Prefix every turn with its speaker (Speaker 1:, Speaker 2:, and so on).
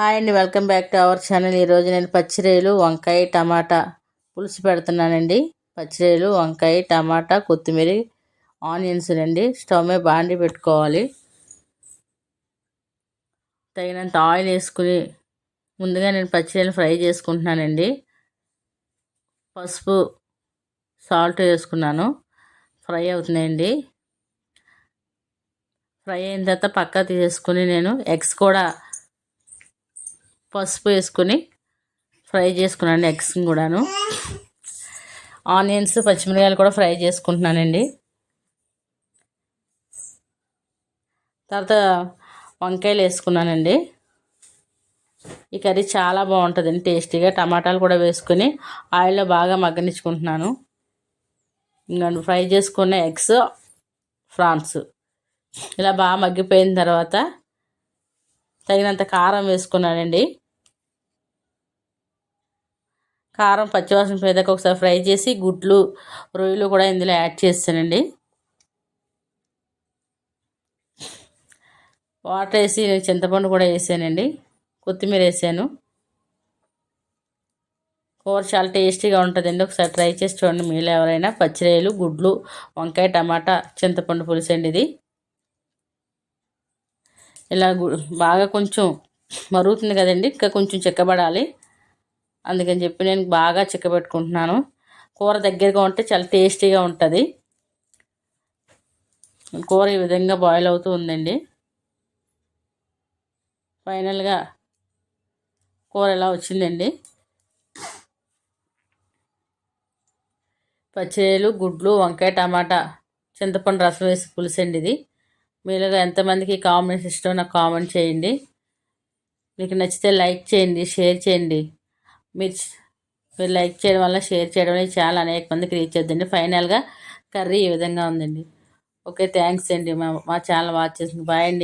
Speaker 1: Hi అండి welcome back to our channel. ఈరోజు నేను పచ్చిరేలు వంకాయ టమాటా పులుసు పెడుతున్నానండి. పచ్చిరేలు వంకాయ టమాటా కొత్తిమీర ఆనియన్స్ అండి స్టవ్ మీద బాండి పెట్టుకోవాలి. తగినంత ఆయిల్ వేసుకుని ముందుగా నేను పచ్చిరేలు ఫ్రై చేసుకుంటున్నానండి. పసుపు సాల్ట్ వేసుకున్నాను. ఫ్రై అవుతున్నాయండి. ఫ్రై అయిన తర్వాత పక్క తీసేసుకుని నేను ఎగ్స్ కూడా పసుపు వేసుకొని ఫ్రై చేసుకున్నాను ఎగ్స్ కూడాను. ఆనియన్స్ పచ్చిమిరకాయలు కూడా ఫ్రై చేసుకుంటున్నానండి. తర్వాత వంకాయలు వేసుకున్నానండి. ఈ కర్రీ చాలా బాగుంటుందండి టేస్టీగా. టమాటాలు కూడా వేసుకొని ఆయిల్లో బాగా మగ్గనిచ్చుకుంటున్నాను. ఇంకా ఫ్రై చేసుకున్న ఎగ్స్ ఫ్రాన్స్. ఇలా బాగా మగ్గిపోయిన తర్వాత తగినంత కారం వేసుకున్నానండి. కారం పచ్చివాసన పోయేదాకా ఒకసారి ఫ్రై చేసి గుడ్లు రొయ్యలు కూడా ఇందులో యాడ్ చేస్తానండి. వాటర్ వేసి చింతపండు కూడా వేసానండి. కొత్తిమీర వేసాను. కూర చాలా టేస్టీగా ఉంటుందండి. ఒకసారి ట్రై చేసి చూడండి. మీలో ఎవరైనా పచ్చిరాయలు గుడ్లు వంకాయ టమాటా చింతపండు పులుసు అండి ఇది. ఇలా బాగా కొంచెం మరుగుతుంది కదండి. ఇంకా కొంచెం చిక్కబడాలి. అందుకని చెప్పి నేను బాగా చిక్కబెట్టుకుంటున్నాను. కూర దగ్గరగా ఉంటే చాలా టేస్టీగా ఉంటుంది. కూర ఈ విధంగా బాయిల్ అవుతూ ఉందండి. ఫైనల్గా కూర ఎలా వచ్చిందండి? పచ్చిరేలు గుడ్లు వంకాయ టమాటా చింతపండు రసం వేసి పులుసండి ఇది. మీలో ఎంతమందికి కామెంట్స్ ఇష్టం నాకు కామెంట్ చేయండి. మీకు నచ్చితే లైక్ చేయండి షేర్ చేయండి. మీరు మీరు లైక్ చేయడం వల్ల షేర్ చేయడం వల్ల చాలా అనేక మందికి రీచ్ అవుతుంది ఫైనల్గా కర్రీ ఈ విధంగా ఉందండి. ఓకే థ్యాంక్స్ అండి. మా మా ఛానల్ వాచ్ చేసింది బాయ్ అండి.